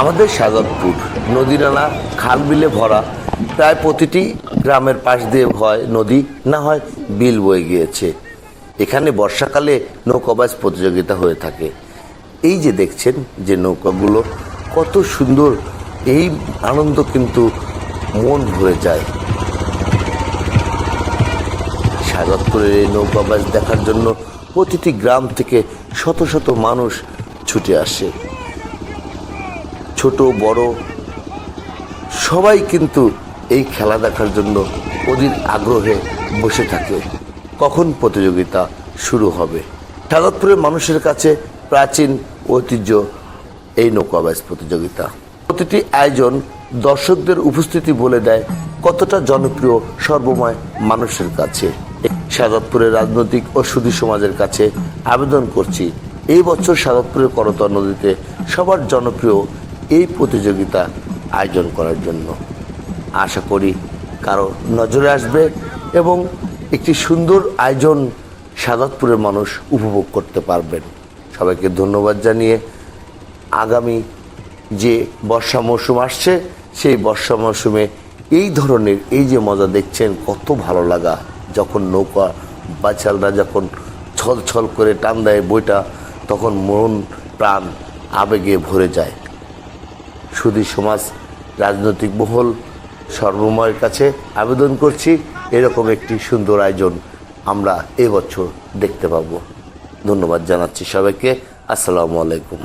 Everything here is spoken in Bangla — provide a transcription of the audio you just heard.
আমাদের সাগরপুর নদী নালা, খাল বিলে ভরা, প্রায় প্রতিটি গ্রামের পাশ দিয়ে হয় নদী, না হয় বিল বয়ে গিয়েছে। এখানে বর্ষাকালে নৌকাবাজ প্রতিযোগিতা হয়ে থাকে। এই যে দেখছেন যে নৌকাগুলো, কত সুন্দর, এই আনন্দ কিন্তু মন ভরে যায়। সাগরপুরের এই নৌকাবাজ দেখার জন্য প্রতিটি গ্রাম থেকে শত শত মানুষ ছুটে আসে। ছোট, বড়, সবাই কিন্তু এই খেলা দেখার জন্য অধীর আগ্রহে বসে থাকে। কখন প্রতিযোগিতা শুরু হবে? সাগরপুরের মানুষের কাছে প্রাচীন ঐতিহ্য এই নৌকাবাজ প্রতিযোগিতা। প্রতিটি আয়োজন দর্শকদের উপস্থিতি বলে দেয় কতটা জনপ্রিয় সর্বময় মানুষের কাছে। সাগরপুরের রাজনৈতিক ও সুধী সমাজের কাছে আবেদন করছি এই বছর সাগরপুরের করতোয়া নদীতে সবার জনপ্রিয় এই প্রতিযোগিতা আয়োজন করার জন্য। আশা করি কারও নজরে আসবে এবং একটি সুন্দর আয়োজন সাগরপুরের মানুষ উপভোগ করতে পারবেন। সবাইকে ধন্যবাদ জানিয়ে আগামী যে বর্ষা মৌসুম আসছে, সেই বর্ষা মৌসুমে এই ধরনের এই যে মজা দেখছেন, কত ভালো লাগা। যখন নৌকা বাচালরা যখন ছল ছল করে টান দেয় বইটা তখন মন প্রাণ আবেগে ভরে যায়। সুধী সমাজ রাজনৈতিক মহল সর্বময়ের কাছে আবেদন করছি, এরকম একটি সুন্দর আয়োজন আমরা এবছর দেখতে পাব। ধন্যবাদ জানাচ্ছি সবাইকে। আসসালামু আলাইকুম।